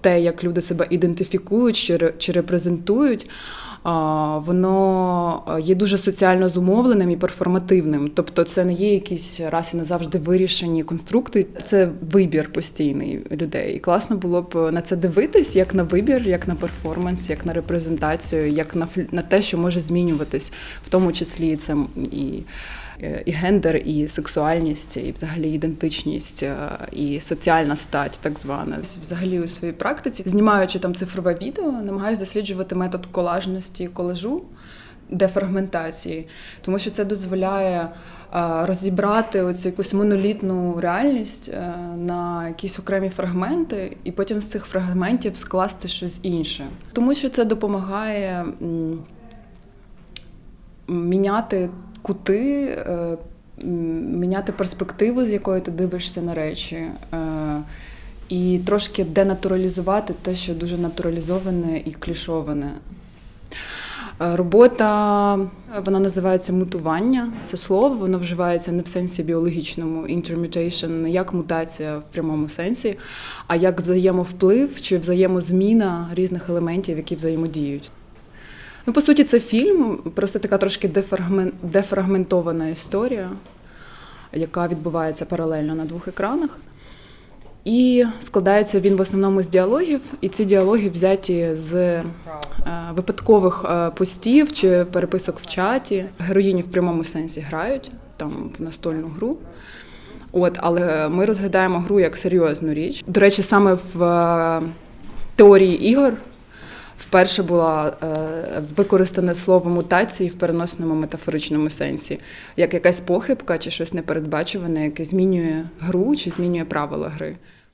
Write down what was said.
те, як люди себе ідентифікують чи, ре- чи репрезентують, воно е, є дуже соціально зумовленим і перформативним. Тобто, це не є якісь раз і назавжди вирішені конструкти, це вибір постійний людей. І класно було б на це дивитись як на вибір, як на перформанс, як на репрезентацію, як на на те, що може змінюватись, в тому числі це і. е, І гендер, і сексуальність, і взагалі ідентичність, е, і соціальна стать, так звана. Взагалі у своїй практиці, знімаючи там цифрове відео, намагаюся досліджувати метод колажності і колажу, дефрагментації, тому що це дозволяє е, розібрати оцю якусь монолітну реальність е, на якісь окремі фрагменти, і потім з цих фрагментів скласти щось інше. Тому що це допомагає. міняти кути, е, міняти перспективу, з якої ти дивишся на речі, і трошки денатуралізувати те, що дуже натуралізоване і клішоване. Е, Робота вона називається мутування. Це слово, воно вживається не в сенсі біологічному intermutation, не як мутація в прямому сенсі, а як взаємовплив чи взаємозміна різних елементів, які взаємодіють. Ну, по суті, це фільм, просто така трошки дефрагмен- дефрагментована історія, яка відбувається паралельно на двох екранах. І складається він в основному з діалогів, і ці діалоги взяті з е, випадкових е, постів чи переписок в чаті. Героїні в прямому сенсі грають там в настольну гру. От, але ми розглядаємо гру як серйозну річ. До речі, саме в е, теорії ігор вперше була е, використане слово мутації в переносному метафоричному сенсі, як якась похибка чи щось непередбачуване, яке змінює гру чи змінює правила гри.